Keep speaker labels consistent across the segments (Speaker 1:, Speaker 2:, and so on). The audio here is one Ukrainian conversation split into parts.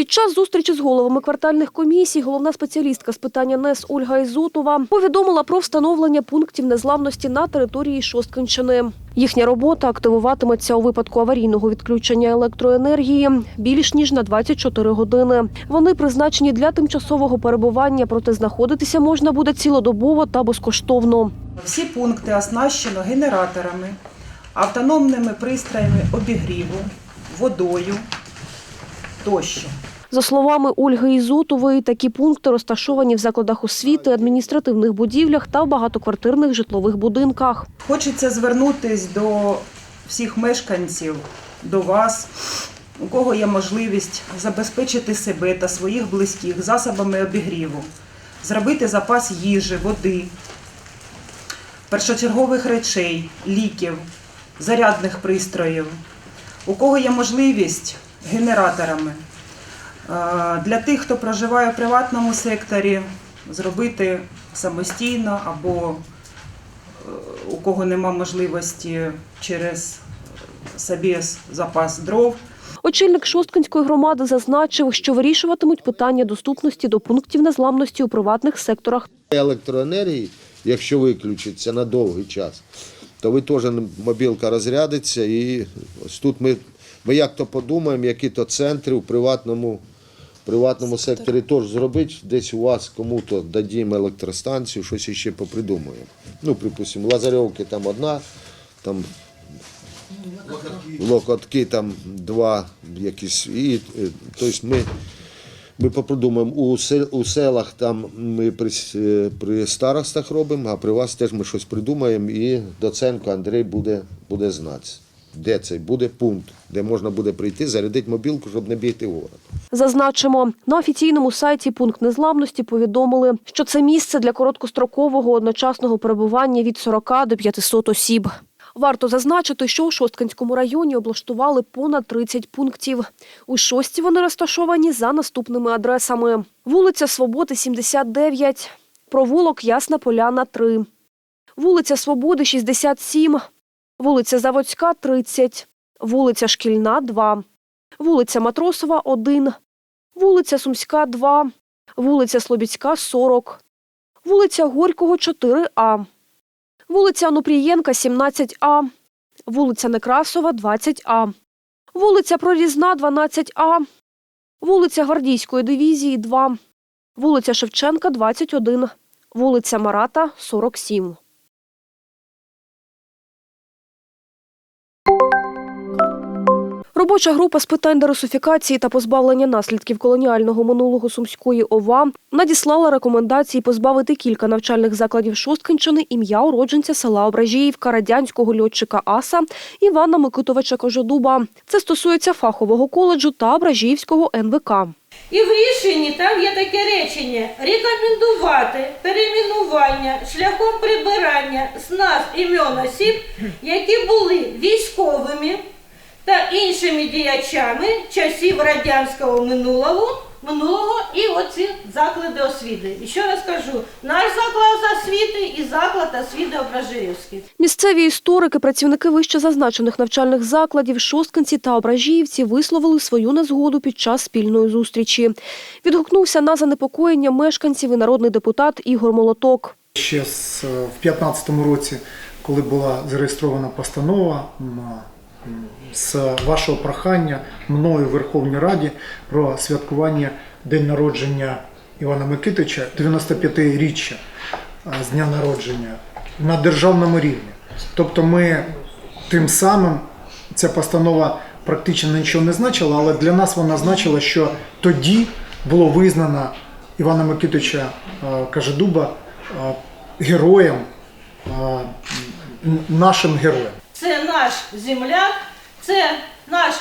Speaker 1: Під час зустрічі з головами квартальних комісій головна спеціалістка з питання НЕС Ольга Ізотова повідомила про встановлення пунктів незламності на території Шосткинщини. Їхня робота активуватиметься у випадку аварійного відключення електроенергії більш ніж на 24 години. Вони призначені для тимчасового перебування, проте знаходитися можна буде цілодобово та безкоштовно.
Speaker 2: Всі пункти оснащено генераторами, автономними пристроями обігріву, водою тощо.
Speaker 1: За словами Ольги Ізотової, такі пункти розташовані в закладах освіти, адміністративних будівлях та в багатоквартирних житлових будинках.
Speaker 2: Хочеться звернутися до всіх мешканців, до вас, у кого є можливість забезпечити себе та своїх близьких засобами обігріву, зробити запас їжі, води, першочергових речей, ліків, зарядних пристроїв. У кого є можливість генераторами. Е, Для тих, хто проживає в приватному секторі, зробити самостійно або у кого нема можливості через собес запас дров.
Speaker 1: Очільник Шосткинської громади зазначив, що вирішуватимуть питання доступності до пунктів незламності у приватних секторах.
Speaker 3: електроенергії, якщо виключиться на довгий час, то ви теж мобілка розрядиться. І ось тут ми, ми як то подумаємо, які то центри у приватному, приватному секторі теж зробити. Десь у вас кому-то дадімо електростанцію, щось іще попридумаємо. Ну, припустимо, Лазарьовки там одна, там локотки там два якісь. І, е, тобто ми ми попридумаємо, у, сел, у селах там ми при, е, при старостах робимо, а при вас теж ми щось придумаємо, і Доценко Андрій буде, буде знати, де цей буде пункт, де можна буде прийти, зарядити мобілку, щоб не бігти в город.
Speaker 1: Зазначимо, на офіційному сайті пункт незламності повідомили, що це місце для короткострокового одночасного перебування від 40 до 500 осіб. Варто зазначити, що у Шосткинському районі облаштували понад 30 пунктів. У шості вони розташовані за наступними адресами: вулиця Свободи, 79, провулок Ясна Поляна, 3, вулиця Свободи, 67, вулиця Заводська, 30, вулиця Шкільна, 2, вулиця Матросова, 1, вулиця Сумська, 2, вулиця Слобідська, 40, вулиця Горького, 4А, вулиця Онупрієнка, 17А, вулиця Некрасова, 20А, вулиця Прорізна, 12А, вулиця Гвардійської дивізії, 2, вулиця Шевченка, 21, вулиця Марата, 47. Робоча група з питань дерусифікації та позбавлення наслідків колоніального минулого Сумської ОВА надіслала рекомендації позбавити кілька навчальних закладів Шосткинщини ім'я уродженця села Ображіївка радянського льотчика АСА Івана Микитовича Кожедуба. Це стосується фахового коледжу та Ображіївського НВК.
Speaker 4: І в рішенні там є таке речення рекомендувати перейменування шляхом прибирання з нас імен осіб, які були військовими та іншими діячами часів радянського минулого, минулого і оці заклади освіти. І ще раз кажу, наш заклад освіти і заклад освіти Ображиївський.
Speaker 1: Місцеві історики, працівники вище зазначених навчальних закладів, шосткинці та ображіївці висловили свою незгоду під час спільної зустрічі. Відгукнувся на занепокоєння мешканців і народний депутат Ігор Молоток.
Speaker 5: Ще з, е, в 2015 році, коли була зареєстрована постанова м, з вашого прохання мною в Верховній Раді про святкування день народження Івана Микитича, 95-річчя е, з дня народження на державному рівні. Тобто ми тим самим ця постанова практично нічого не значила, але для нас вона значила, що тоді було визнано Івана Микитича Кажедуба героєм, нашим героєм.
Speaker 4: Це наш земляк, це наш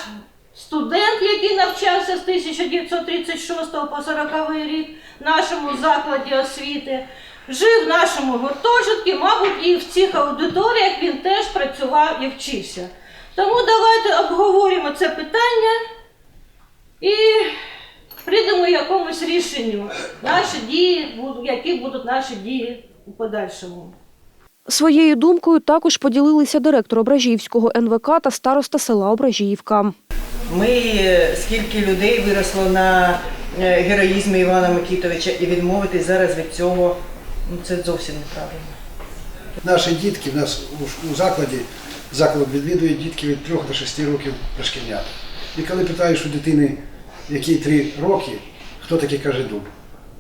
Speaker 4: студент, який навчався з 1936 по 40 рік в нашому закладі освіти. Жив в нашому гуртожитку, мабуть, і в цих аудиторіях він теж працював і вчився. Тому давайте обговоримо це питання і прийдемо якомусь рішенню. Наші дії, які будуть наші дії у подальшому.
Speaker 1: Своєю думкою також поділилися директор Ображіївського НВК та староста села Ображіївка.
Speaker 2: Ми
Speaker 6: скільки людей виросло на е, героїзмі Івана Микітовича і відмовитись зараз від цього, ну це зовсім неправильно.
Speaker 7: Наші дітки в нас у, закладі заклад відвідує дітки від 3 до 6 років дошкільнят. І коли питаєш у дитини, які 3 роки, хто такий каже дуб?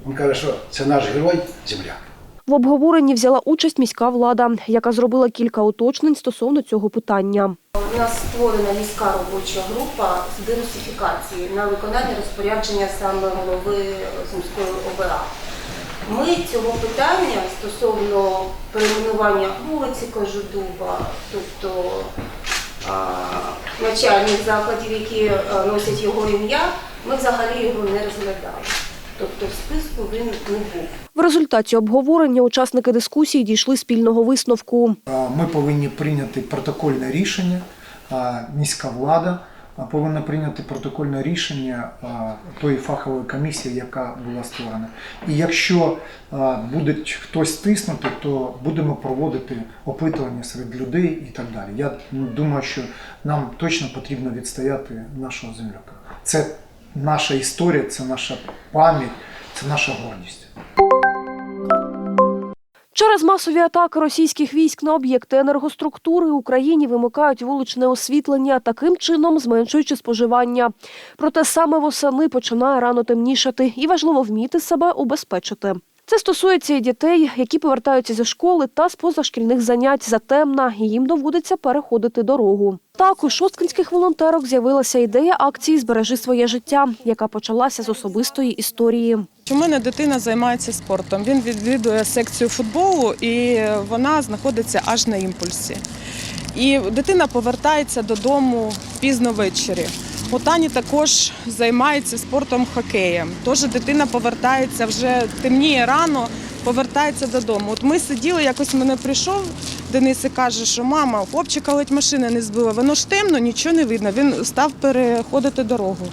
Speaker 7: Він каже, що це наш герой земляк.
Speaker 1: В обговоренні взяла участь міська влада, яка зробила кілька уточнень стосовно цього питання.
Speaker 8: У нас створена міська робоча група з деносифікації на виконання розпорядження саме голови Сумської ОБА. Ми цього питання стосовно перейменування вулиці Кожедуба, тобто а, навчальних закладів, які носять його ім'я, ми взагалі його не розглядали. Тобто в списку він не був.
Speaker 1: В результаті обговорення учасники дискусії дійшли спільного висновку.
Speaker 5: Ми повинні прийняти протокольне рішення, міська влада повинна прийняти протокольне рішення тої фахової комісії, яка була створена. І якщо буде хтось тиснути, то будемо проводити опитування серед людей і так далі. Я ну, думаю, що нам точно потрібно відстояти нашого земляка. Це наша історія, це наша пам'ять, це наша гордість.
Speaker 1: Через масові атаки російських військ на об'єкти енергоструктури Україні вимикають вуличне освітлення, таким чином зменшуючи споживання. Проте саме восени починає рано темнішати, і важливо вміти себе убезпечити. Це стосується і дітей, які повертаються зі школи та з позашкільних занять затемна, і їм доводиться переходити дорогу. Так, у шосткинських волонтерок з'явилася ідея акції Збережи своє життя, яка почалася з особистої історії.
Speaker 9: У мене дитина займається спортом. Він відвідує секцію футболу і вона знаходиться аж на імпульсі. І дитина повертається додому пізно ввечері. У Тані також займається спортом хокеєм. Тож дитина повертається вже темніє рано, повертається додому. От ми сиділи, якось мене прийшов Денис і каже, що мама, хлопчика ледь машина не збила. Воно ж темно, нічого не видно. Він став переходити дорогу.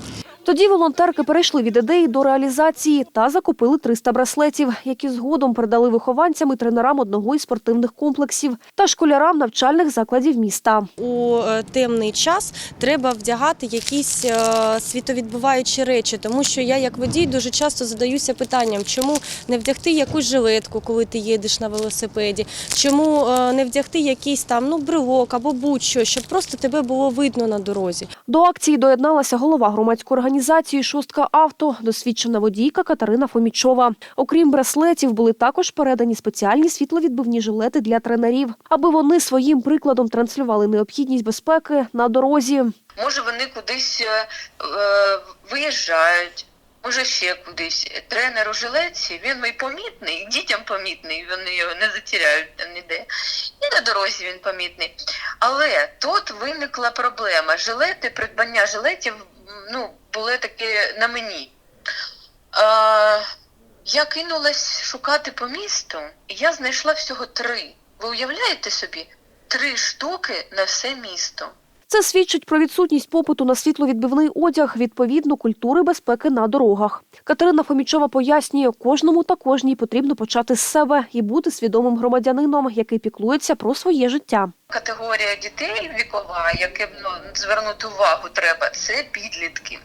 Speaker 1: Тоді волонтерки перейшли від ідеї до реалізації та закупили 300 браслетів, які згодом передали вихованцям і тренерам одного із спортивних комплексів та школярам навчальних закладів міста.
Speaker 10: у е, темний час треба вдягати якісь е, світовідбиваючі речі, тому що я, як водій, дуже часто задаюся питанням, чому не вдягти якусь жилетку, коли ти їдеш на велосипеді, чому е, не вдягти якийсь там ну брелок або будь-що, щоб просто тебе було видно на дорозі.
Speaker 1: До акції доєдналася голова громадської організації Шостка авто, досвідчена водійка Катерина Фомічова. Окрім браслетів, були також передані спеціальні світловідбивні жилети для тренерів, аби вони своїм прикладом транслювали необхідність безпеки на дорозі.
Speaker 11: Може, вони кудись е, е, виїжджають, може ще кудись. Тренер у жилетці, він і помітний, дітям помітний, вони його не затіряють ніде. І на дорозі він помітний. Але тут виникла проблема. Жилети, придбання жилетів ну, були такі на мені. Е, я кинулась шукати по місту, і я знайшла всього три. Ви уявляєте собі? Три штуки на все місто.
Speaker 1: Це свідчить про відсутність попиту на світловідбивний одяг, відповідно культури безпеки на дорогах. Катерина Фомічова пояснює, кожному та кожній потрібно почати з себе і бути свідомим громадянином, який піклується про своє життя.
Speaker 11: Категорія дітей вікова, яке ну, звернути увагу треба, це підлітки.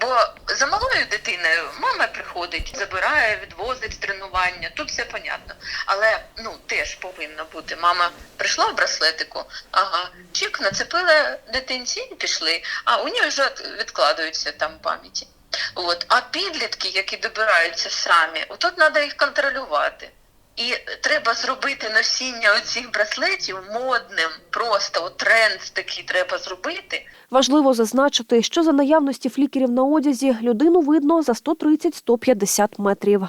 Speaker 11: Бо за малою дитиною мама приходить, забирає, відвозить з тренування. Тут все понятно. Але ну теж повинно бути. Мама прийшла в браслетику, ага, чик, нацепила дитинці і пішли. А у нього вже відкладаються там пам'яті. От. А підлітки, які добираються самі, отут треба їх контролювати. І треба зробити носіння оцих браслетів модним, просто от тренд такий треба зробити.
Speaker 1: Важливо зазначити, що за наявності флікерів на одязі людину видно за 130-150 метрів.